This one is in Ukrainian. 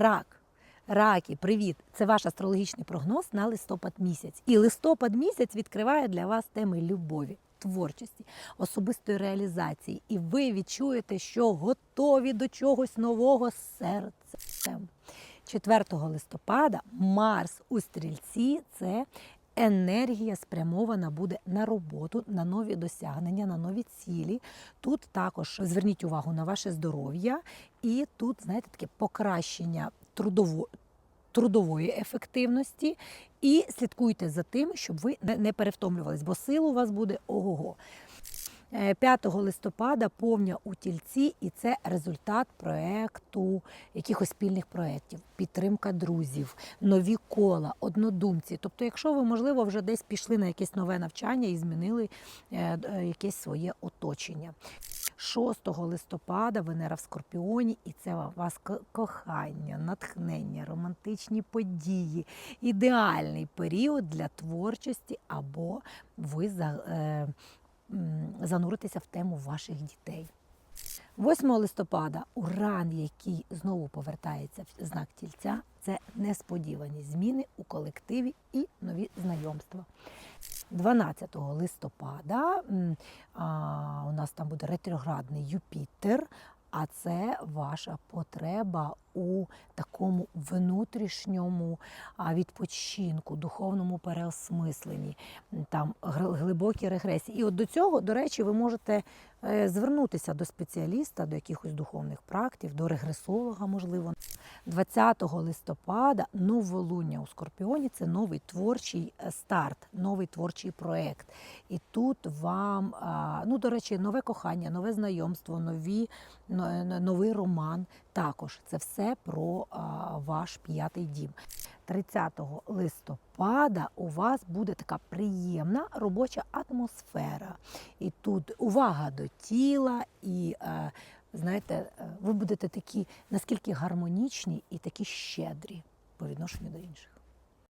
Рак. Раки, привіт! Це ваш астрологічний прогноз на листопад місяць. І листопад місяць відкриває для вас теми любові, творчості, особистої реалізації. І ви відчуєте, що готові до чогось нового серцем. 4 листопада Марс у стрільці це енергія спрямована буде на роботу, на нові досягнення, на нові цілі. Тут також зверніть увагу на ваше здоров'я, і тут, знаєте, таке покращення трудово, трудової ефективності. І слідкуйте за тим, щоб ви не- перевтомлювались, бо сил у вас буде ого-го. Е, 5 листопада повня у тільці, і це результат проекту, якихось спільних проєктів, підтримка друзів, нові кола, однодумці. Тобто, якщо ви, можливо, вже десь пішли на якесь нове навчання і змінили е, е, якесь своє оточення. 6 листопада Венера в Скорпіоні, і це у вас кохання, натхнення, романтичні події, ідеальний період для творчості, або ви за, м, зануритеся в тему ваших дітей. 8 листопада Уран, який знову повертається в знак тільця, це несподівані зміни у колективі і нові знайомства. 12 листопада а, у нас там буде ретроградний Юпітер, а це ваша потреба у такому внутрішньому відпочинку, духовному переосмисленні, там глибокі регресії. І от до цього, до речі, ви можете е, звернутися до спеціаліста, до якихось духовних практик, до регресолога, можливо. 20 листопада новолуння у Скорпіоні це новий творчий е, старт, новий творчий проект. І тут вам, ну до речі, нове кохання, нове знайомство, нові, но- новий роман. Також це все про ваш п'ятий дім. 30 листопада у вас буде така приємна робоча атмосфера. І тут увага до тіла, і е, знаєте, е, ви будете такі наскільки гармонічні і такі щедрі по відношенню до інших.